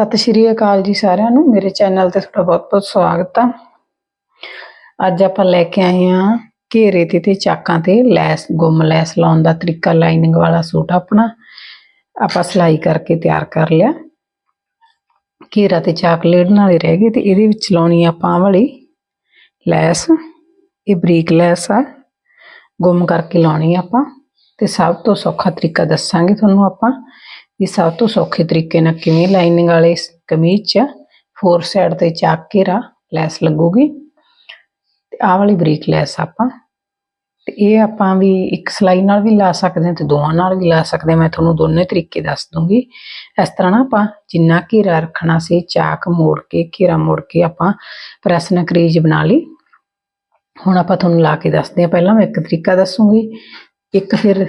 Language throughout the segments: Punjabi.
ਸਤਿ ਸ਼੍ਰੀ ਅਕਾਲ ਜੀ ਸਾਰਿਆਂ ਨੂੰ। ਮੇਰੇ ਚੈਨਲ ਤੇ ਤੁਹਾਡਾ ਬਹੁਤ-ਬਹੁਤ ਸਵਾਗਤ ਆ। ਅੱਜ ਆਪਾਂ ਲੈ ਕੇ ਆਏ ਹਾਂ ਘੇਰੇ ਤੇ ਤੇ ਚਾਕਾਂ ਤੇ ਲੈਸ, ਗੁੰਮ ਲੈਸ ਲਾਉਣ ਦਾ ਤਰੀਕਾ, ਲਾਈਨਿੰਗ ਵਾਲਾ ਸੂਟ ਆਪਣਾ। ਆਪਾਂ ਸਿਲਾਈ ਕਰਕੇ ਤਿਆਰ ਕਰ ਲਿਆ। ਘੇਰਾ ਤੇ ਚਾਕ ਲੇੜਨ ਵਾਲੇ ਰਹਿ ਗਏ ਤੇ ਇਹਦੇ ਵਿੱਚ ਲਾਉਣੀ ਆਪਾਂ ਵਾਲੀ ਲੈਸ। ਇਹ ਬਰੀਕ ਲੈਸ ਆ। ਗੁੰਮ ਕਰਕੇ ਲਾਉਣੀ ਆਪਾਂ। ਤੇ ਸਭ ਤੋਂ ਸੌਖਾ ਤਰੀਕਾ ਦੱਸਾਂਗੇ ਤੁਹਾਨੂੰ ਆਪਾਂ। ਵੀ ਸਭ ਤੋਂ ਸੌਖੇ ਤਰੀਕੇ ਨਾਲ ਕਿਵੇਂ ਲਾਈਨਿੰਗ ਵਾਲੇ ਕਮੀਜ਼ 'ਚ ਫੋਰ ਸਾਈਡ ਤੇ ਚਾਕ ਘੇਰਾ ਲੈਸ ਲੱਗੂਗੀ। ਤੇ ਆਹ ਵਾਲੀ ਬਰੀਕ ਲੈਸ ਆਪਾਂ। ਤੇ ਇਹ ਆਪਾਂ ਵੀ ਇੱਕ ਸਲਾਈ ਨਾਲ ਵੀ ਲਾ ਸਕਦੇ ਹਾਂ ਤੇ ਦੋਵਾਂ ਨਾਲ ਵੀ ਲਾ ਸਕਦੇ ਹਾਂ। ਮੈਂ ਤੁਹਾਨੂੰ ਦੋਨੇ ਤਰੀਕੇ ਦੱਸ ਦੂੰਗੀ। ਇਸ ਤਰ੍ਹਾਂ ਨਾ ਆਪਾਂ ਜਿੰਨਾ ਘੇਰਾ ਰੱਖਣਾ ਸੀ, ਚਾਕ ਮੋੜ ਕੇ, ਘੇਰਾ ਮੋੜ ਕੇ ਆਪਾਂ ਪ੍ਰੈਸ ਨਾਲ ਕਰੀਜ ਬਣਾ ਲਈ। ਹੁਣ ਆਪਾਂ ਤੁਹਾਨੂੰ ਲਾ ਕੇ ਦੱਸਦੇ ਹਾਂ। ਪਹਿਲਾਂ ਮੈਂ ਇੱਕ ਤਰੀਕਾ ਦੱਸੂਗੀ। ਇੱਕ ਫਿਰ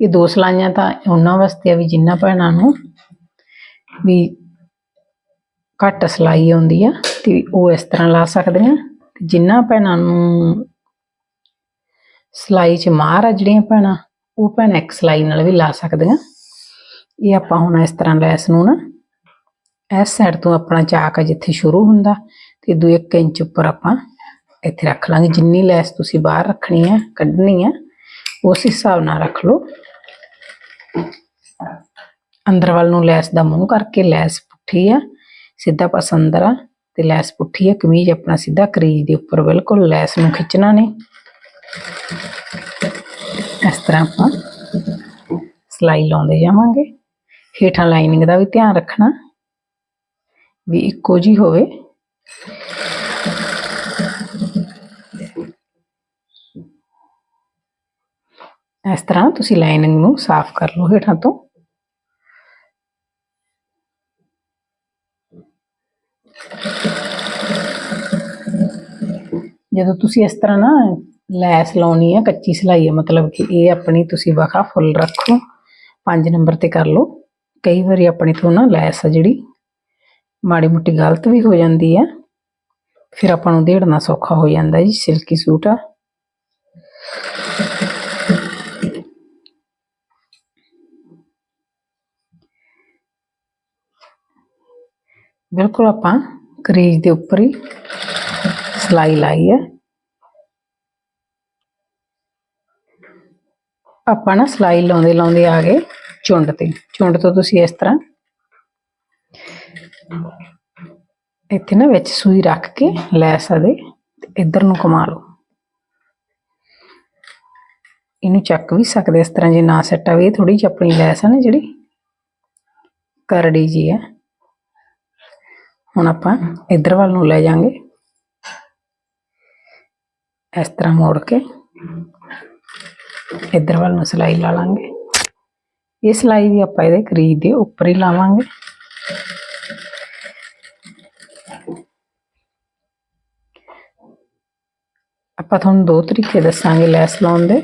ਇਹ ਦੋ ਸਲਾਈਆਂ ਤਾਂ ਉਹਨਾਂ ਵਾਸਤੇ ਆ ਵੀ ਜਿੰਨਾ ਭੈਣਾਂ ਨੂੰ ਵੀ ਘੱਟ ਸਲਾਈ ਆਉਂਦੀ ਆ ਤੇ ਉਹ ਇਸ ਤਰ੍ਹਾਂ ਲਾ ਸਕਦੇ ਆ ਤੇ ਜਿੰਨਾ ਭੈਣਾਂ ਨੂੰ ਸਲਾਈ 'ਚ ਮਾਰ ਆ ਜਿਹੜੀਆਂ ਭੈਣਾਂ, ਉਹ ਭੈਣਾਂ ਇੱਕ ਸਲਾਈ ਨਾਲ ਵੀ ਲਾ ਸਕਦੇ ਸਕਦੀਆਂ। ਇਹ ਆਪਾਂ ਹੁਣ ਇਸ ਤਰ੍ਹਾਂ ਲੈਸ ਨੂੰ ਨਾ, ਇਸ ਸਾਈਡ ਤੋਂ ਆਪਣਾ ਚਾਕ ਜਿੱਥੇ ਸ਼ੁਰੂ ਹੁੰਦਾ ਤੇ ਦੋ 1 ਇੰਚ ਉੱਪਰ ਆਪਾਂ ਇੱਥੇ ਰੱਖ ਲਾਂਗੇ। ਜਿੰਨੀ ਲੈਸ ਤੁਸੀਂ ਬਾਹਰ ਰੱਖਣੀ ਹੈ ਕੱਢਣੀ ਹੈ ਉਸ ਹਿਸਾਬ ਨਾਲ ਰੱਖ ਲਓ। ਅੰਦਰ ਵੱਲ ਨੂੰ ਲੈਸ ਦਾ ਮੂੰਹ ਕਰਕੇ ਲੈਸ ਪੁੱਠੀ ਆ, ਸਿੱਧਾ ਪਾਸ ਅੰਦਰ ਆ ਤੇ ਲੈਸ ਪੁੱਠੀ ਆ, ਕਮੀਜ਼ ਆਪਣਾ ਸਿੱਧਾ ਕਰੀਜ ਦੇ ਉੱਪਰ ਬਿਲਕੁਲ ਲੈਸ ਨੂੰ ਖਿੱਚਣਾ ਨੇ। ਇਸ ਤਰ੍ਹਾਂ ਆਪਾਂ ਸਲਾਈ ਲਾਉਂਦੇ ਜਾਵਾਂਗੇ। ਹੇਠਾਂ ਲਾਈਨਿੰਗ ਦਾ ਵੀ ਧਿਆਨ ਰੱਖਣਾ। ਵੀ ਇੱਕੋ ਜੀ ਹੋਵੇ। ਇਸ ਤਰ੍ਹਾਂ ਤੁਸੀਂ ਲਾਈਨਿੰਗ ਨੂੰ ਸਾਫ਼ ਕਰ ਲਓ ਹੇਠਾਂ ਤੋਂ ਜਦੋਂ ਤੁਸੀਂ ਇਸ ਤਰ੍ਹਾਂ ਨਾ ਲੈਸ ਲਾਉਣੀ ਹੈ ਕੱਚੀ ਸਿਲਾਈ ਹੈ ਮਤਲਬ ਕਿ ਇਹ ਆਪਣੀ ਤੁਸੀਂ ਵਖਾ ਫੁੱਲ ਰੱਖੋ 5 ਨੰਬਰ ਤੇ ਕਰ ਲਓ ਕਈ ਵਾਰੀ ਆਪਣੀ ਤੋਂ ਨਾ ਲੈਸ ਆ ਜਿਹੜੀ ਮਾੜੀ ਮੁੱਟੀ ਗਲਤ ਵੀ ਹੋ ਜਾਂਦੀ ਹੈ ਫਿਰ ਆਪਾਂ ਨੂੰ ਦੇੜਨਾ ਸੌਖਾ ਹੋ ਜਾਂਦਾ ਜੀ ਸਿਲਕੀ ਸੂਟ ਆ ਬਿਲਕੁਲ ਆਪਾਂ ਕਰੀਜ ਦੇ ਉੱਪਰ ਹੀ ਸਲਾਈ ਲਾਈ ਹੈ। ਆਪਾਂ ਨਾ ਸਲਾਈ ਲਾਉਂਦੇ ਲਾਉਂਦੇ ਆ ਗਏ ਚੁੰਡ ਤੇ। ਚੁੰਡ ਤੋਂ ਤੁਸੀਂ ਇਸ ਤਰ੍ਹਾਂ ਇੱਥੇ ਨਾ ਵਿੱਚ ਸੂਈ ਰੱਖ ਕੇ ਲੈਸ ਦੇ ਤੇ ਇੱਧਰ ਨੂੰ ਕਮਾ ਲਓ। ਇਹਨੂੰ ਚੱਕ ਵੀ ਸਕਦੇ ਇਸ ਤਰ੍ਹਾਂ ਜੇ ਨਾ ਸੈੱਟ ਆਵੇ ਥੋੜੀ ਜਿਹੀ ਆਪਣੀ ਲੈਸ ਹੈ ਨਾ ਜਿਹੜੀ ਕਰੜੀ ਜੀ ਹੈ। ਹੁਣ ਆਪਾਂ ਇੱਧਰ ਵੱਲ ਨੂੰ ਲੈ ਜਾਾਂਗੇ ਇਸ ਤਰ੍ਹਾਂ ਮੋੜ ਕੇ ਇੱਧਰ ਵੱਲ ਨੂੰ ਸਲਾਈ ਲਾ ਲਾਂਗੇ। ਇਹ ਸਲਾਈ ਵੀ ਆਪਾਂ ਇਹਦੇ ਕਰੀਜ ਦੇ ਉੱਪਰ ਹੀ ਲਾਵਾਂਗੇ। ਆਪਾਂ ਤੁਹਾਨੂੰ ਦੋ ਤਰੀਕੇ ਦੱਸਾਂਗੇ ਲੈਸ ਲਾਉਣ ਦੇ।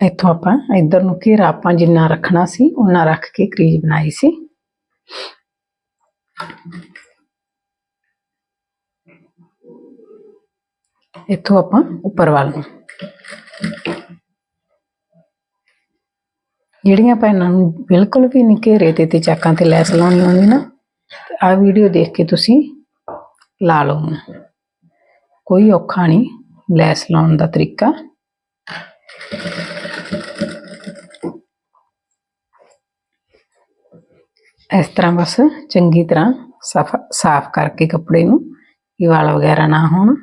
ਇੱਥੋਂ ਆਪਾਂ ਇੱਧਰ ਨੂੰ ਘੇਰਾ ਆਪਾਂ ਜਿੰਨਾ ਰੱਖਣਾ ਸੀ ਉਹਨਾਂ ਰੱਖ ਕੇ ਕਰੀਜ ਬਣਾਈ ਸੀ। ਇੱਥੋਂ ਆਪਾਂ ਉੱਪਰ ਵੱਲ ਨੂੰ। ਜਿਹੜੀਆਂ ਭੈਣਾਂ ਨੂੰ ਬਿਲਕੁਲ ਵੀ ਨਹੀਂ ਘੇਰੇ ਤੇ ਤੇ ਚਾਕਾਂ ਤੇ ਲੈਸ ਲਾਉਣੀ ਆਉਂਦੀ ਨਾ ਆ ਵੀਡੀਓ ਦੇਖ ਕੇ ਤੁਸੀਂ ਲਾ ਲਓ ਕੋਈ ਔਖਾ ਨਹੀਂ, ਲੈਸ ਲਾਉਣ ਦਾ ਤਰੀਕਾ। ਇਸ ਤਰ੍ਹਾਂ ਬਸ ਚੰਗੀ ਤਰ੍ਹਾਂ ਸਾਫ਼ ਸਾਫ਼ ਕਰਕੇ ਕੱਪੜੇ ਨੂੰ ਕਿ ਵਾਲ ਵਗੈਰਾ ਨਾ ਹੋਣ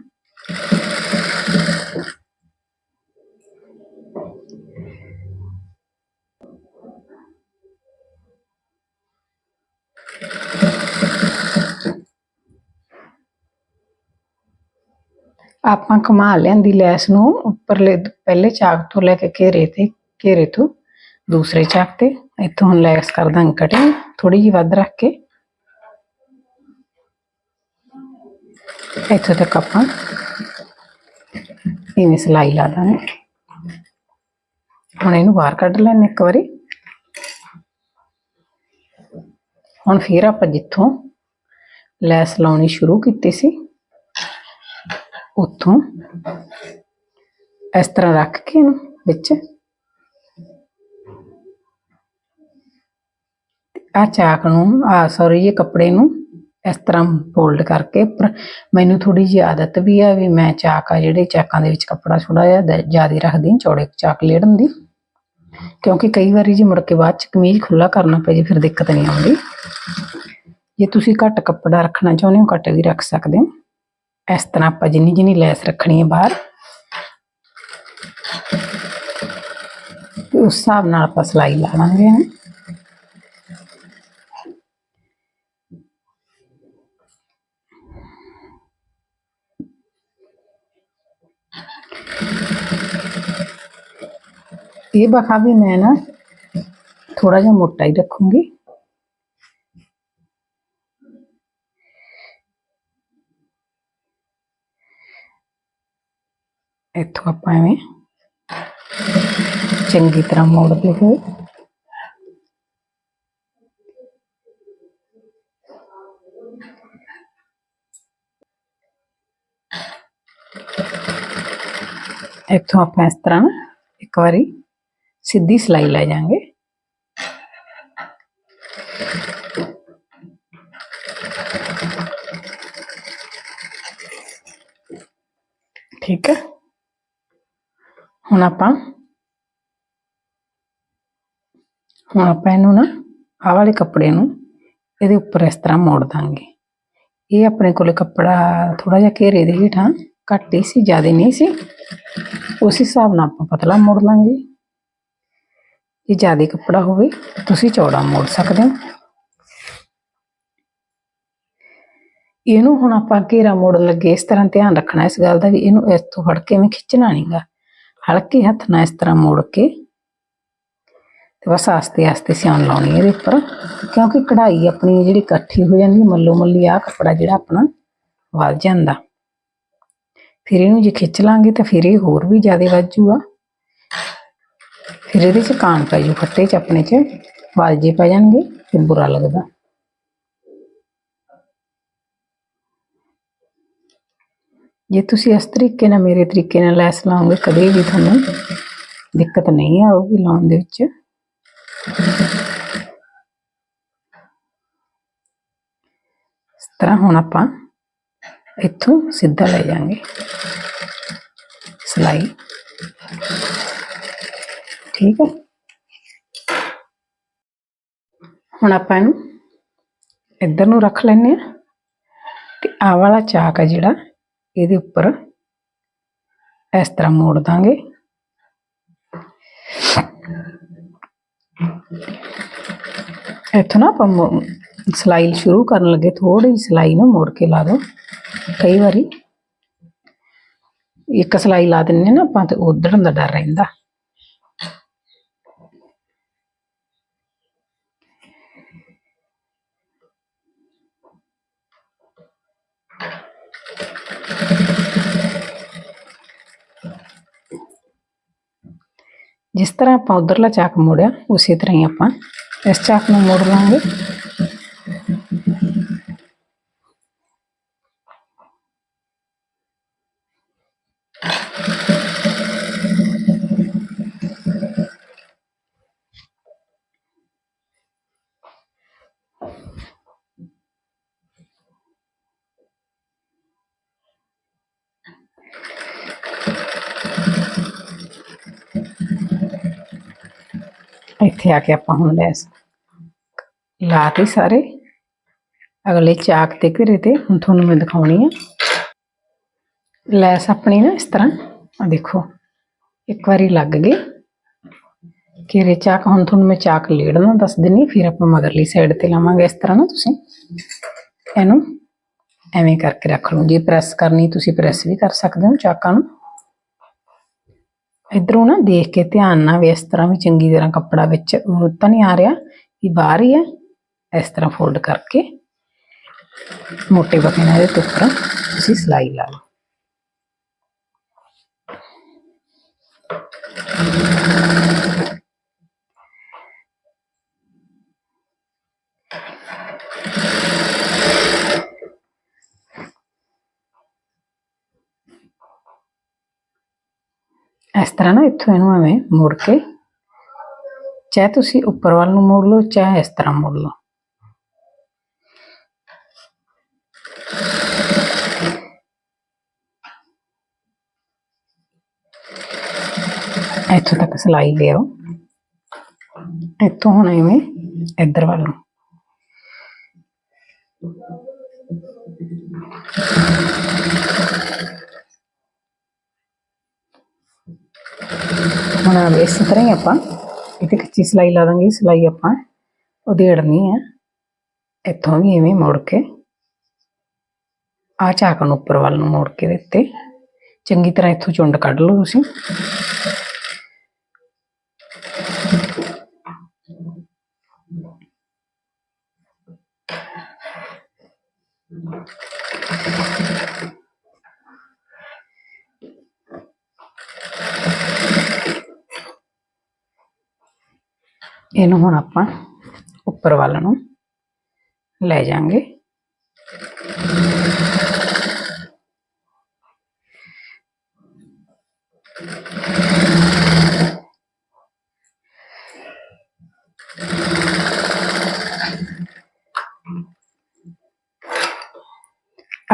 ਆਪਾਂ ਕਮਾ ਲਿਆਂਦੀ ਲੈਸ ਨੂੰ ਉੱਪਰਲੇ ਪਹਿਲੇ ਚਾਕ ਤੋਂ ਲੈ ਕੇ ਘੇਰੇ ਤੇ ਘੇਰੇ ਤੋਂ ਦੂਸਰੇ ਚਾਕ ਤੇ ਇੱਥੋਂ ਹੁਣ ਲੈਸ ਕਰ ਦਾਂਗੇ ਕਟਿੰਗ ਥੋੜੀ ਜਿਹੀ ਵੱਧ ਰੱਖ ਕੇ। ਇੱਥੋਂ ਤੱਕ ਆਪਾਂ ਇਵੇਂ ਸਿਲਾਈ ਲਾ ਦਾਂਗੇ। ਹੁਣ ਇਹਨੂੰ ਬਾਹਰ ਕੱਢ ਲੈਣੇ ਇੱਕ ਵਾਰੀ। ਹੁਣ ਫਿਰ ਆਪਾਂ ਜਿੱਥੋਂ ਲੈਸ ਲਾਉਣੀ ਸ਼ੁਰੂ ਕੀਤੀ ਸੀ, ਉੱਥੋਂ ਇਸ ਤਰ੍ਹਾਂ ਰੱਖ ਕੇ ਇਹਨੂੰ ਵਿੱਚ ਆ ਚਾਕ ਨੂੰ ਆ ਸੌਰੀ ਇਹ ਕੱਪੜੇ ਨੂੰ ਇਸ ਤਰ੍ਹਾਂ ਫੋਲਡ ਕਰਕੇ ਉੱਪਰ ਮੈਨੂੰ ਥੋੜੀ ਜਿਹੀ ਆਦਤ ਵੀ ਆ ਵੀ ਮੈਂ ਚਾਕ ਆ ਜਿਹੜੇ ਚਾਕਾਂ ਦੇ ਵਿੱਚ ਕੱਪੜਾ ਥੋੜਾ ਜਿਹਾ ਜ਼ਿਆਦਾ ਰੱਖਦੀ ਹਾਂ, ਚੌੜੇ ਚਾਕ ਲੇੜਨ ਦੀ ਕਿਉਂਕਿ ਕਈ ਵਾਰੀ ਜੇ ਮੁੜ ਕੇ ਬਾਅਦ ਚ ਕਮੀਜ਼ ਖੁੱਲਾ ਕਰਨਾ ਪਏ ਜੇ ਫਿਰ ਦਿੱਕਤ ਨਹੀਂ ਆਉਂਦੀ। ਜੇ ਤੁਸੀਂ ਘੱਟ ਕੱਪੜਾ ਰੱਖਣਾ ਚਾਹੁੰਦੇ ਹੋ ਘੱਟ ਵੀ ਰੱਖ ਸਕਦੇ ਹੋ। ਇਸ ਤਰ੍ਹਾਂ ਆਪਾਂ ਜਿੰਨੀ ਜਿੰਨੀ ਲੈਸ ਰੱਖਣੀ ਹੈ ਬਾਹਰ ਉਸ ਹਿਸਾਬ ਨਾਲ ਆਪਾਂ ਸਿਲਾਈ ਲਾ ਲਾਂਗੇ ਹੁਣ ਇਹ ਬਖਾ ਵੀ ਮੈਂ ਨਾ ਥੋੜਾ ਜਿਹਾ ਮੋਟਾ ਹੀ ਰੱਖੂੰਗੀ ਇੱਥੋਂ ਆਪਾਂ ਐਵੇਂ ਚੰਗੀ ਤਰ੍ਹਾਂ ਮੋੜਦੇ ਹੋਏ ਇੱਥੋਂ ਆਪਾਂ ਇਸ ਤਰ੍ਹਾਂ ਨਾ ਇੱਕ ਵਾਰੀ ਸਿੱਧੀ ਸਿਲਾਈ ਲੈ ਜਾਾਂਗੇ ਠੀਕ ਹੈ ਹੁਣ ਆਪਾਂ ਹੁਣ ਆਪਾਂ ਇਹਨੂੰ ਨਾ ਆਹ ਵਾਲੇ ਕੱਪੜੇ ਨੂੰ ਇਹਦੇ ਉੱਪਰ ਇਸ ਤਰ੍ਹਾਂ ਮੋੜ ਦਾਂਗੇ ਇਹ ਆਪਣੇ ਕੋਲੇ ਕੱਪੜਾ ਥੋੜਾ ਜਿਹਾ ਘੇਰੇ ਦੇ ਹੇਠਾਂ ਘੱਟ ਹੀ ਸੀ ਜ਼ਿਆਦਾ ਨਹੀਂ ਸੀ ਉਸ ਹਿਸਾਬ ਨਾਲ ਆਪਾਂ ਪਤਲਾ ਮੋੜ ਲਾਂਗੇ ਜੇ ਜ਼ਿਆਦਾ ਕੱਪੜਾ ਹੋਵੇ, ਤੁਸੀਂ ਚੌੜਾ ਮੋੜ ਸਕਦੇ ਹੋ। ਇਹਨੂੰ ਹੁਣ ਆਪਾਂ ਘੇਰਾ ਮੋੜਨ ਲੱਗੇ, ਇਸ ਤਰ੍ਹਾਂ ਧਿਆਨ ਰੱਖਣਾ ਇਸ ਗੱਲ ਦਾ ਵੀ ਇਹਨੂੰ ਇਸ ਤੋਂ ਫੜ ਕੇ ਐਵੇਂ ਖਿੱਚਣਾ ਨਹੀਂਗਾ ਹਲਕੇ ਹੱਥ ਨਾਲ ਇਸ ਤਰ੍ਹਾਂ ਮੋੜ ਕੇ ਤੇ ਬਸ ਆਸਤੇ ਆਸਤੇ ਸਿਆਣ ਲਾਉਣੀ ਇਹਦੇ ਉੱਪਰ, ਕਿਉਂਕਿ ਕਢਾਈ ਆਪਣੀ ਜਿਹੜੀ ਇਕੱਠੀ ਹੋ ਜਾਂਦੀ, ਮੱਲੋ ਮੱਲੀ ਆ ਕੱਪੜਾ ਜਿਹੜਾ ਆਪਣਾ ਵੱਧ ਜਾਂਦਾ। ਫਿਰ ਇਹਨੂੰ ਜੇ ਖਿੱਚ ਲਾਂਗੇ ਤਾਂ ਫਿਰ ਇਹ ਹੋਰ ਵੀ ਜ਼ਿਆਦਾ ਵੱਧ ਜੂਗਾ। ਫਿਰ ਇਹਦੇ ਚ ਕਾਣ ਪੈ ਜੂ ਫੱਟੇ ਚ, ਆਪਣੇ ਚ ਵਾਲਜੇ ਪੈ ਜਾਣਗੇ ਤੇ ਬੁਰਾ ਲੱਗਦਾ। ਜੇ ਤੁਸੀਂ ਇਸ ਤਰੀਕੇ ਨਾਲ, ਮੇਰੇ ਤਰੀਕੇ ਨਾਲ ਲੈਸ ਲਾਓਗੇ, ਕਦੇ ਵੀ ਤੁਹਾਨੂੰ ਦਿੱਕਤ ਨਹੀਂ ਆਊਗੀ ਲਾਉਣ ਦੇ ਵਿੱਚ। ਇਸ ਤਰ੍ਹਾਂ ਹੁਣ ਆਪਾਂ ਇੱਥੋਂ ਸਿੱਧਾ ਲੈ ਜਾਾਂਗੇ ਸਿਲਾਈ। ਠੀਕ ਹੈ ਹੁਣ ਆਪਾਂ ਇਹਨੂੰ ਇੱਧਰ ਨੂੰ ਰੱਖ ਲੈਨੇ ਆ ਤੇ ਆ ਵਾਲਾ ਚਾਕ ਆ ਜਿਹੜਾ, ਇਹਦੇ ਉੱਪਰ ਇਸ ਤਰ੍ਹਾਂ ਮੋੜ ਦਾਂਗੇ। ਇੱਥੋਂ ਨਾ ਆਪਾਂ ਮੋ- ਸਿਲਾਈ ਸ਼ੁਰੂ ਕਰਨ ਲੱਗੇ ਥੋੜੀ ਜਿਹੀ ਸਿਲਾਈ ਨਾ ਮੋੜ ਕੇ ਲਾ ਦੋ ਕਈ ਵਾਰੀ। ਇੱਕ ਸਿਲਾਈ ਲਾ ਦਿੰਨੇ ਨਾ ਆਪਾਂ ਤੇ ਉਧੜਨ ਦਾ ਡਰ ਰਹਿੰਦਾ। ਜਿਸ ਤਰ੍ਹਾਂ ਆਪਾਂ ਉਧਰਲਾ ਚਾਕ ਮੋੜਿਆ, ਉਸੇ ਤਰ੍ਹਾਂ ਹੀ ਆਪਾਂ ਇਸ ਚਾਕ ਨੂੰ ਮੋੜ ਲਾਂਗੇ। ਇੱਥੇ ਆ ਕੇ ਆਪਾਂ ਹੁਣ ਲੈਸ ਲਾਤੇ ਸਾਰੇ। ਅਗਲੇ ਚਾਕ ਤੇ ਘਿਰੇ ਤੇ ਹੁਣ ਤੁਹਾਨੂੰ ਮੈਂ ਦਿਖਾਉਣੀ ਆ। ਲੈਸ ਆਪਣੀ ਨਾ ਇਸ ਤਰ੍ਹਾਂ, ਆ ਦੇਖੋ, ਇੱਕ ਵਾਰੀ ਲੱਗ ਗਈ। ਘੇਰੇ ਚਾਕ, ਹੁਣ ਤੁਹਾਨੂੰ ਮੈਂ ਚਾਕ ਲੇੜਨਾ ਦੱਸ ਦਿੰਨੀ, ਫਿਰ ਆਪਾਂ ਮਗਰਲੀ ਸਾਈਡ ਤੇ ਲਾਵਾਂਗੇ ਇਸ ਤਰ੍ਹਾਂ ਨਾ ਤੁਸੀਂ। ਇਹਨੂੰ ਐਵੇਂ ਕਰਕੇ ਰੱਖ ਲਓ। ਜੇ ਪ੍ਰੈਸ ਕਰਨੀ, ਤੁਸੀਂ ਪ੍ਰੈਸ ਵੀ ਕਰ ਸਕਦੇ ਹੋ ਚਾਕਾਂ ਨੂੰ। ਇਧਰੋਂ ਨਾ ਦੇਖ ਕੇ ਧਿਆਨ ਨਾਲ ਵੀ ਇਸ ਤਰ੍ਹਾਂ ਵੀ ਚੰਗੀ ਤਰ੍ਹਾਂ ਕੱਪੜਾ ਵਿੱਚ ਉਹ ਤਾਂ ਨਹੀਂ ਆ ਰਿਹਾ ਇਹ ਬਾਹਰ ਹੀ ਹੈ ਇਸ ਤਰ੍ਹਾਂ ਫੋਲਡ ਕਰਕੇ। ਮੋਟੇ ਬਕੇ ਨਾਲ ਇਹਦੇ ਉੱਪਰ ਤੁਸੀਂ ਸਿਲਾਈ ਲਾ ਲਓ। ਇਸ ਤਰ੍ਹਾਂ ਨਾ ਇੱਥੋਂ ਇਹਨੂੰ ਐਵੇਂ ਮੁੜ ਕੇ, ਚਾਹੇ ਤੁਸੀਂ ਉੱਪਰ ਵੱਲ ਨੂੰ ਮੋੜ ਲਓ, ਚਾਹੇ ਇਸ ਤਰ੍ਹਾਂ ਮੋੜ ਲਓ। ਇੱਥੋਂ ਤੱਕ ਸਿਲਾਈ ਲਿਆਓ ਇੱਥੋਂ ਹੁਣ ਐਵੇਂ ਇੱਧਰ ਵੱਲ ਨੂੰ। ਹੁਣ ਆ ਇਸ ਤਰ੍ਹਾਂ ਹੀ ਆਪਾਂ। ਇੱਥੇ ਕੱਚੀ ਸਿਲਾਈ ਲਾ ਦਾਂਗੇ, ਸਿਲਾਈ ਆਪਾਂ ਉਧੇੜਨੀ ਹੈ ਇੱਥੋਂ ਵੀ ਐਵੇਂ ਮੋੜ ਕੇ। ਆ ਚਾਕ ਨੂੰ ਉੱਪਰ ਵੱਲ ਨੂੰ ਮੋੜ ਕੇ ਦਿੱਤੇ ਚੰਗੀ ਤਰ੍ਹਾਂ ਇੱਥੋਂ ਚੁੰਡ ਕੱਢ ਲਓ ਤੁਸੀਂ। ਇਹਨੂੰ ਹੁਣ ਆਪਾਂ ਉੱਪਰ ਵੱਲ ਨੂੰ ਲੈ ਜਾਾਂਗੇ।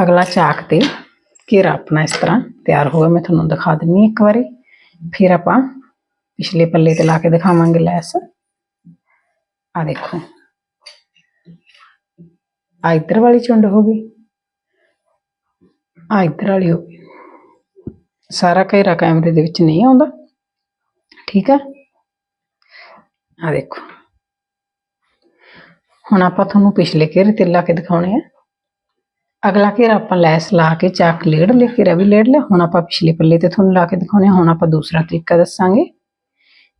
ਅਗਲਾ ਚਾਕ ਤੇ ਘੇਰਾ ਆਪਣਾ ਇਸ ਤਰ੍ਹਾਂ ਤਿਆਰ ਹੋਇਆ ਮੈਂ ਤੁਹਾਨੂੰ ਦਿਖਾ ਦਿੰਨੀ ਹਾਂ ਇੱਕ ਵਾਰੀ। ਫਿਰ ਆਪਾਂ ਪਿਛਲੇ ਪੱਲੇ ਤੇ ਲਾ ਕੇ ਦਿਖਾਵਾਂਗੇ ਲੈਸ। ਆ ਦੇਖੋ। ਆ ਇੱਧਰ ਵਾਲੀ ਚੁੰਡ ਹੋ ਗਈ। ਆ ਇੱਧਰ ਵਾਲੀ ਹੋ ਗਈ। ਸਾਰਾ ਘੇਰਾ ਕੈਮਰੇ ਦੇ ਵਿੱਚ ਨਹੀਂ ਆਉਂਦਾ। ਠੀਕ ਆ ਆ ਦੇਖੋ। ਹੁਣ ਆਪਾਂ ਤੁਹਾਨੂੰ ਪਿਛਲੇ ਘੇਰੇ ਤੇ ਲਾ ਕੇ ਦਿਖਾਉਣੇ ਆ। ਅਗਲਾ ਘੇਰਾ ਆਪਾਂ ਲੈਸ ਲਾ ਕੇ ਚਾਕ ਲੇੜ ਲਿਆ, ਘੇਰਾ ਵੀ ਲੇੜ ਲਿਆ। ਹੁਣ ਆਪਾਂ ਪਿਛਲੇ ਪੱਲੇ ਤੇ ਤੁਹਾਨੂੰ ਲਾ ਕੇ ਦਿਖਾਉਣੇ ਆ। ਹੁਣ ਆਪਾਂ ਦੂਸਰਾ ਤਰੀਕਾ ਦੱਸਾਂਗੇ।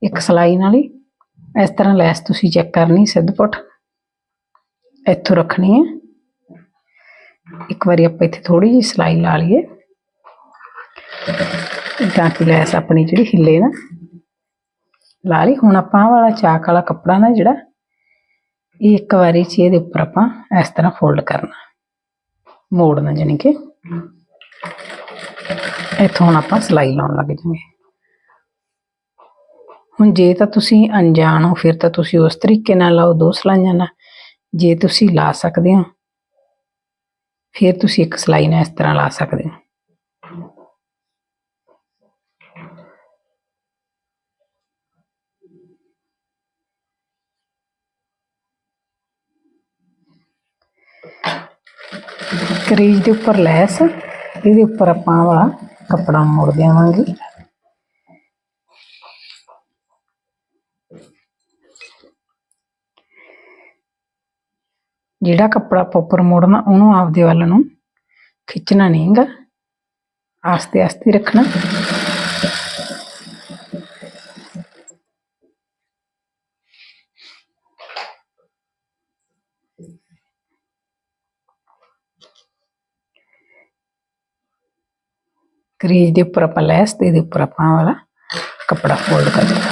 ਇੱਕ ਸਲਾਈ ਨਾਲ ਹੀ। ਇਸ ਤਰ੍ਹਾਂ ਲੈਸ ਤੁਸੀਂ ਚੈੱਕ ਕਰਨੀ, ਸਿੱਧ ਪੁੱਟ ਇੱਥੋਂ ਰੱਖਣੀ ਹੈ। ਇੱਕ ਵਾਰੀ ਆਪਾਂ ਇੱਥੇ ਥੋੜੀ ਜਿਹੀ ਸਲਾਈ ਲਾ ਲਈਏ। ਤਾਂ ਕਿ ਲੈਸ ਆਪਣੀ ਜਿਹੜੀ ਹਿੱਲੇ ਨਾ। ਲਾ ਲਈ। ਹੁਣ ਆਪਾਂ ਵਾਲਾ ਚਾਕ ਵਾਲਾ ਕੱਪੜਾ ਨਾ ਜਿਹੜਾ, ਇਹ ਇੱਕ ਵਾਰੀ ਚ ਇਹਦੇ ਉੱਪਰ ਆਪਾਂ ਇਸ ਤਰ੍ਹਾਂ ਫੋਲਡ ਕਰਨਾ। ਮੋੜਨਾ ਜਾਨੀ ਕਿ। ਇੱਥੋਂ ਹੁਣ ਆਪਾਂ ਸਲਾਈ ਲਾਉਣ ਲੱਗ ਜਾਵਾਂਗੇ। ਹੁਣ ਜੇ ਤਾਂ ਤੁਸੀਂ ਅਣਜਾਣ ਹੋ, ਫਿਰ ਤਾਂ ਤੁਸੀਂ ਉਸ ਤਰੀਕੇ ਨਾਲ ਲਾਓ, ਦੋ ਸਲਾਈਆਂ ਨਾਲ। ਜੇ ਤੁਸੀਂ ਲਾ ਸਕਦੇ ਹੋ, ਫਿਰ ਤੁਸੀਂ ਇੱਕ ਸਲਾਈ ਨਾਲ ਇਸ ਤਰ੍ਹਾਂ ਲਾ ਸਕਦੇ ਹੋ। ਕਰੀਜ ਦੇ ਉੱਪਰ ਲੈਸ, ਇਹਦੇ ਉੱਪਰ ਆਪਾਂ ਵਾਲਾ ਕੱਪੜਾ ਮੋੜ ਦੇਵਾਂਗੇ। ਜਿਹੜਾ ਕੱਪੜਾ ਆਪਾਂ ਉੱਪਰ ਮੋੜਨਾ, ਉਹਨੂੰ ਆਪਦੇ ਵੱਲ ਨੂੰ ਖਿੱਚਣਾ ਨਹੀਂਗਾ ਆਸਤੇ ਆਸਤੇ ਰੱਖਣਾ। ਕਰੀਜ ਦੇ ਉੱਪਰ ਆਪਾਂ ਲੈਸ ਤੇ ਇਹਦੇ ਉੱਪਰ ਆਪਾਂ ਵਾਲਾ ਕੱਪੜਾ ਫੋਲਡ ਕਰ ਦੇਣਾ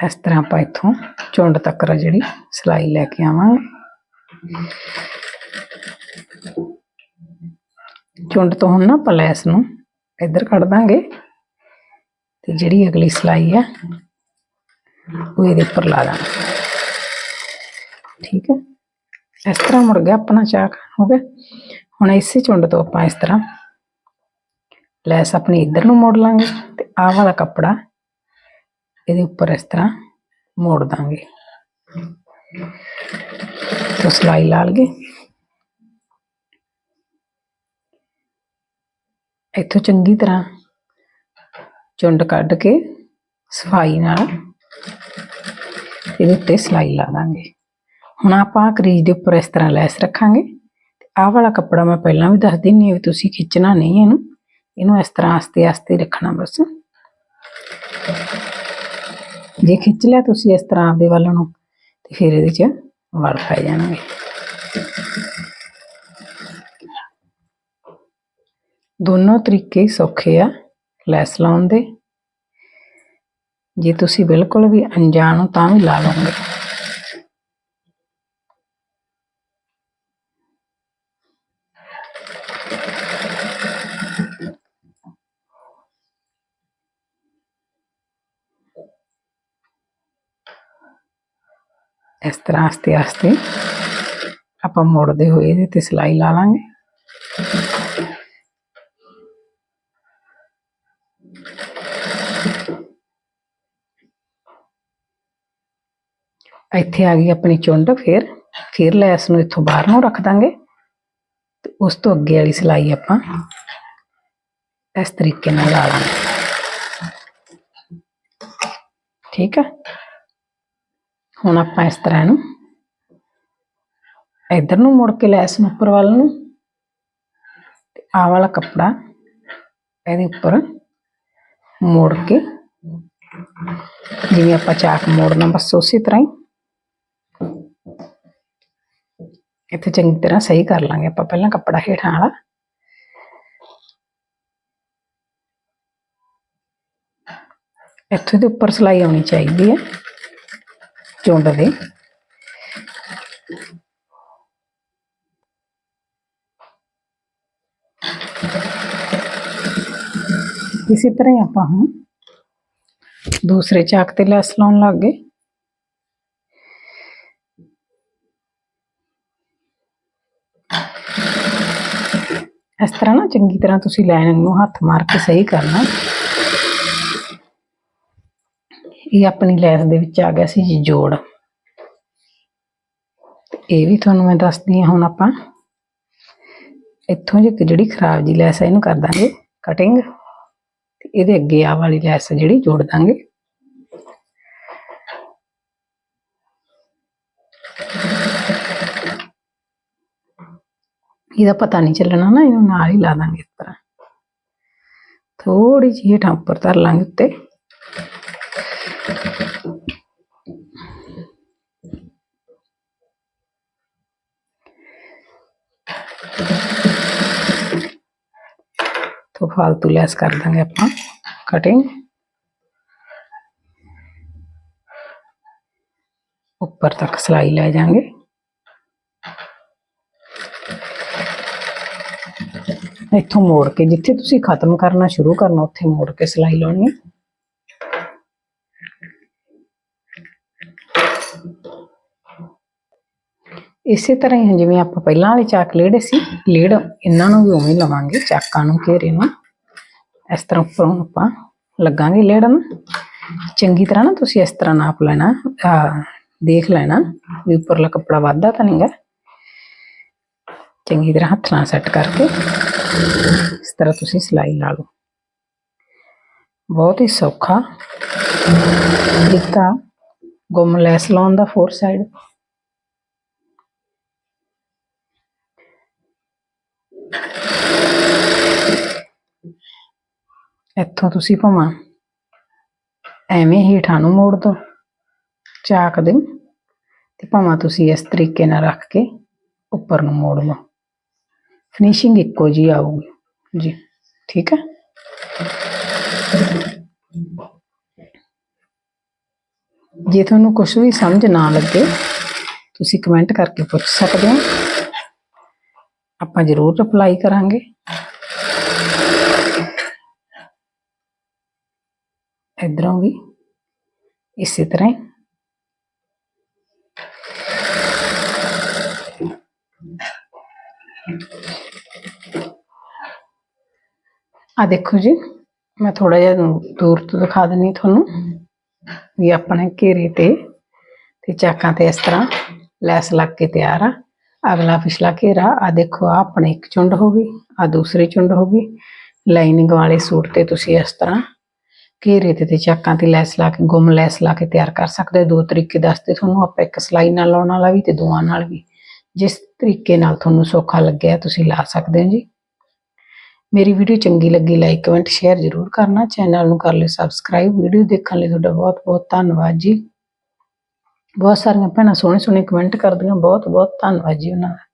ਇਸ ਤਰ੍ਹਾਂ ਆਪਾਂ ਇੱਥੋਂ ਚੁੰਡ ਤੱਕ ਰ ਜਿਹੜੀ ਸਲਾਈ ਲੈ ਕੇ ਆਵਾਂਗੇ ਚੁੰਡ ਤੋਂ ਹੁਣ ਨਾ ਆਪਾਂ ਲੈਸ ਨੂੰ ਇੱਧਰ ਕੱਢ ਦਾਂਗੇ ਤੇ ਜਿਹੜੀ ਅਗਲੀ ਸਲਾਈ ਹੈ ਉਹ ਇਹਦੇ ਉੱਪਰ ਲਾ ਦਾਂਗੇ ਠੀਕ ਹੈ ਇਸ ਤਰ੍ਹਾਂ ਮੁੜ ਗਿਆ ਆਪਣਾ ਚਾਕ ਹੋ ਗਿਆ ਹੁਣ ਇਸੇ ਚੁੰਡ ਤੋਂ ਆਪਾਂ ਇਸ ਤਰ੍ਹਾਂ ਲੈਸ ਆਪਣੀ ਇੱਧਰ ਨੂੰ ਮੋੜ ਲਾਂਗੇ ਤੇ ਆਹ ਵਾਲਾ ਕੱਪੜਾ ਇਹਦੇ ਉੱਪਰ ਇਸ ਤਰ੍ਹਾਂ ਮੋੜ ਦਾਂਗੇ। ਤੋ ਸਲਾਈ ਲਾ ਲਗੇ। ਇੱਥੋਂ ਚੰਗੀ ਤਰ੍ਹਾਂ ਚੁੰਡ ਕੱਢ ਕੇ ਸਫ਼ਾਈ ਨਾਲ ਇਹਦੇ ਉੱਤੇ ਸਲਾਈ ਲਾ ਦਾਂਗੇ। ਹੁਣ ਆਪਾਂ ਕਰੀਜ ਦੇ ਉੱਪਰ ਇਸ ਤਰ੍ਹਾਂ ਲੈਸ ਰੱਖਾਂਗੇ। ਤੇ ਆਹ ਵਾਲਾ ਕੱਪੜਾ ਮੈਂ ਪਹਿਲਾਂ ਵੀ ਦੱਸ ਦਿੰਨੀ ਹਾਂ ਵੀ ਤੁਸੀਂ ਖਿੱਚਣਾ ਨਹੀਂ ਇਹਨੂੰ। ਇਹਨੂੰ ਇਸ ਤਰ੍ਹਾਂ ਆਸਤੇ ਆਸਤੇ ਰੱਖਣਾ ਬਸ। ਜੇ ਖਿੱਚ ਲਿਆ ਤੁਸੀਂ ਇਸ ਤਰ੍ਹਾਂ ਆਪਦੇ ਵੱਲ ਨੂੰ, ਤੇ ਫਿਰ ਇਹਦੇ 'ਚ ਵੜ ਪੈ ਜਾਣਗੇ। ਦੋਨੋਂ ਤਰੀਕੇ ਸੌਖੇ ਆ ਲੈਸ ਲਾਉਣ ਦੇ। ਜੇ ਤੁਸੀਂ ਬਿਲਕੁਲ ਵੀ ਅਣਜਾਣ ਹੋ ਤਾਂ ਵੀ ਲਾ ਲਓਗੇ। ਇਸ ਤਰ੍ਹਾਂ ਆਸਤੇ ਆਸਤੇ ਆਪਾਂ ਮੋੜਦੇ ਹੋਏ ਇਹਦੇ ਤੇ ਸਿਲਾਈ ਲਾ ਲਾਂਗੇ। ਇੱਥੇ ਆ ਗਈ ਆਪਣੀ ਚੁੰਡ ਫਿਰ। ਫਿਰ ਲੈਸ ਨੂੰ ਇੱਥੋਂ ਬਾਹਰ ਨੂੰ ਰੱਖ ਦਾਂਗੇ। ਤੇ ਉਸ ਤੋਂ ਅੱਗੇ ਵਾਲੀ ਸਿਲਾਈ ਆਪਾਂ ਇਸ ਤਰੀਕੇ ਨਾਲ ਲਾ ਲਾਂਗੇ। ਠੀਕ ਹੈ ਹੁਣ ਆਪਾਂ ਇਸ ਤਰ੍ਹਾਂ ਨੂੰ ਇਧਰ ਨੂੰ ਮੁੜ ਕੇ ਲੈਸ ਨੂੰ ਉੱਪਰ ਵੱਲ ਨੂੰ ਤੇ ਆਹ ਵਾਲਾ ਕੱਪੜਾ ਇਹਦੇ ਉੱਪਰ ਮੋੜ ਕੇ ਜਿਵੇਂ ਆਪਾਂ ਚਾਕ ਮੋੜਨਾ ਬਸ ਉਸੇ ਤਰ੍ਹਾਂ ਹੀ। ਇੱਥੇ ਚੰਗੀ ਤਰ੍ਹਾਂ ਸਹੀ ਕਰ ਲਾਂਗੇ ਆਪਾਂ ਪਹਿਲਾਂ ਕੱਪੜਾ ਹੇਠਾਂ ਵਾਲਾ। ਇੱਥੇ ਦੇ ਉੱਪਰ ਸਿਲਾਈ ਆਉਣੀ ਚਾਹੀਦੀ ਹੈ। ਚੁੰਡ ਦੇ ਇਸੇ ਤਰ੍ਹਾਂ ਹੀ ਆਪਾਂ ਹੁਣ ਦੂਸਰੇ ਚਾਕ ਤੇ ਲੈਸ ਲਾਉਣ ਲੱਗ ਗਏ ਇਸ ਤਰ੍ਹਾਂ ਨਾ ਚੰਗੀ ਤਰ੍ਹਾਂ ਤੁਸੀਂ ਲਾਈਨਿੰਗ ਨੂੰ ਹੱਥ ਮਾਰ ਕੇ ਸਹੀ ਕਰਨਾ ਇਹ ਆਪਣੀ ਲੈਸ ਦੇ ਵਿੱਚ ਆ ਗਿਆ ਸੀ ਜੀ ਜੋੜ। ਇਹ ਵੀ ਤੁਹਾਨੂੰ ਮੈਂ ਦੱਸਦੀ ਹਾਂ ਹੁਣ ਆਪਾਂ। ਇੱਥੋਂ ਜੇ ਜਿਹੜੀ ਖਰਾਬ ਜੀ ਲੈਸ ਹੈ ਇਹਨੂੰ ਕਰ ਦਾਂਗੇ ਕਟਿੰਗ ਤੇ ਇਹਦੇ ਅੱਗੇ ਆ ਵਾਲੀ ਲੈਸ ਜਿਹੜੀ ਜੋੜ ਦਾਂਗੇ। ਇਹਦਾ ਪਤਾ ਨਹੀਂ ਚੱਲਣਾ ਨਾ, ਇਹਨੂੰ ਨਾਲ ਹੀ ਲਾ ਦਾਂਗੇ ਇਸ ਤਰ੍ਹਾਂ। ਥੋੜੀ ਜਿਹੀ ਹੇਠਾਂ ਉੱਪਰ ਧਰ ਲਾਂਗੇ ਉੱਤੇ। ਤੋਂ ਫਾਲਤੂ ਲੈਸ ਕਰ ਦਾਂਗੇ ਆਪਾਂ ਕਟਿੰਗ ਉੱਪਰ ਤੱਕ ਸਲਾਈ ਲੈ ਜਾਾਂਗੇ ਇੱਥੋਂ ਮੋੜ ਕੇ ਜਿੱਥੇ ਤੁਸੀਂ ਖਤਮ ਕਰਨਾ ਸ਼ੁਰੂ ਕਰਨਾ ਉੱਥੇ ਮੋੜ ਕੇ ਸਲਾਈ ਲਾਉਣੀ ਹੈ ਇਸੇ ਤਰ੍ਹਾਂ ਹੀ ਜਿਵੇਂ ਆਪਾਂ ਪਹਿਲਾਂ ਵਾਲੇ ਚਾਕ ਲੇੜੇ ਸੀ ਲੇੜ ਇਹਨਾਂ ਨੂੰ ਵੀ ਉਵੇਂ ਲਵਾਂਗੇ, ਚਾਕਾਂ ਨੂੰ ਘੇਰੇ ਨੂੰ ਇਸ ਤਰ੍ਹਾਂ ਉੱਪਰੋਂ ਆਪਾਂ ਲੱਗਾਂਗੇ ਲੇੜਨ ਚੰਗੀ ਤਰ੍ਹਾਂ ਨਾ ਤੁਸੀਂ ਇਸ ਤਰ੍ਹਾਂ ਨਾਪ ਲੈਣਾ ਦੇਖ ਲੈਣਾ ਵੀ ਉੱਪਰਲਾ ਕੱਪੜਾ ਵੱਧਦਾ ਤਾਂ ਨਹੀਂਗਾ ਚੰਗੀ ਤਰ੍ਹਾਂ ਹੱਥ ਨਾਲ ਸੈੱਟ ਕਰਕੇ ਇਸ ਤਰ੍ਹਾਂ ਤੁਸੀਂ ਸਿਲਾਈ ਲਾ ਲਓ। ਬਹੁਤ ਹੀ ਸੌਖਾ ਤਰੀਕਾ ਗੁੰਮ ਲੈਸ ਲਾਉਣ ਦਾ ਫੋਰ ਸਾਈਡ ਇੱਥੋਂ ਤੁਸੀਂ ਭਾਵੇਂ, ਐਵੇਂ ਹੇਠਾਂ ਨੂੰ ਮੋੜ ਦੋ, ਚਾਕ ਦੇ, ਤੇ ਭਾਵੇਂ ਤੁਸੀਂ ਇਸ ਤਰੀਕੇ ਨਾਲ ਰੱਖ ਕੇ ਉੱਪਰ ਨੂੰ ਮੋੜ ਲਓ। ਫਿਨਿਸ਼ਿੰਗ ਇੱਕੋ ਜੀ ਆਊਗੀ। ਜੀ, ਠੀਕ ਹੈ? ਜੇ ਤੁਹਾਨੂੰ ਕੁਝ ਵੀ ਸਮਝ ਨਾ ਲੱਗੇ, ਤੁਸੀਂ ਕਮੈਂਟ ਕਰਕੇ ਪੁੱਛ ਸਕਦੇ ਹੋ। ਆਪਾਂ ਜ਼ਰੂਰ ਰਿਪਲਾਈ ਕਰਾਂਗੇ। ਇਧਰੋਂ ਵੀ, ਇਸੇ ਤਰ੍ਹਾਂ ਹੀ। ਆ ਦੇਖੋ ਜੀ, ਮੈਂ ਥੋੜਾ ਜਿਹਾ ਦੂਰ ਤੋਂ ਦਿਖਾ ਦਿੰਨੀ ਤੁਹਾਨੂੰ। ਵੀ ਆਪਣੇ ਘੇਰੇ ਤੇ ਤੇ ਚਾਕਾਂ ਤੇ ਇਸ ਤਰ੍ਹਾਂ ਲੈਸ ਲੱਗ ਕੇ ਤਿਆਰ ਆ। ਅਗਲਾ ਪਿਛਲਾ ਘੇਰਾ ਆ ਦੇਖੋ ਆ ਆਪਣੇ ਇੱਕ ਚੁੰਡ ਹੋ ਗਈ ਆ ਦੂਸਰੀ ਚੁੰਡ ਹੋ ਗਈ। ਲਾਈਨਿੰਗ ਵਾਲੇ ਸੂਟ ਤੇ ਤੁਸੀਂ ਇਸ ਤਰ੍ਹਾਂ ਘੇਰੇ ਤੇ ਤੇ ਚਾਕਾਂ ਤੇ ਲੈਸ ਲਾ ਕੇ, ਗੁੰਮ ਲੈਸ ਲਾ ਕੇ ਤਿਆਰ ਕਰ ਸਕਦੇ ਹੋ। ਦੋ ਤਰੀਕੇ ਦੱਸਦੇ ਤੁਹਾਨੂੰ, ਆਪਾਂ ਇੱਕ ਸਲਾਈ ਨਾਲ ਲਾਉਣ ਵਾਲਾ ਵੀ ਤੇ ਦੋਆਂ ਨਾਲ ਵੀ। ਜਿਸ ਤਰੀਕੇ ਨਾਲ ਤੁਹਾਨੂੰ ਸੌਖਾ ਲੱਗਿਆ, ਤੁਸੀਂ ਲਾ ਸਕਦੇ ਹੋ ਜੀ। ਮੇਰੀ ਵੀਡੀਓ ਚੰਗੀ ਲੱਗੀ, ਲਾਈਕ, ਕਮੈਂਟ, ਸ਼ੇਅਰ ਜ਼ਰੂਰ ਕਰਨਾ। ਚੈਨਲ ਨੂੰ ਕਰ ਲਿਓ ਸਬਸਕ੍ਰਾਈਬ। ਵੀਡੀਓ ਦੇਖਣ ਲਈ ਤੁਹਾਡਾ ਬਹੁਤ ਬਹੁਤ ਧੰਨਵਾਦ ਜੀ। ਬਹੁਤ ਸਾਰੀਆਂ ਭੈਣਾਂ ਸੋਹਣੇ ਸੋਹਣੇ ਕਮੈਂਟ ਕਰਦੀਆਂ ਬਹੁਤ ਬਹੁਤ ਧੰਨਵਾਦ ਜੀ ਉਹਨਾਂ ਦਾ।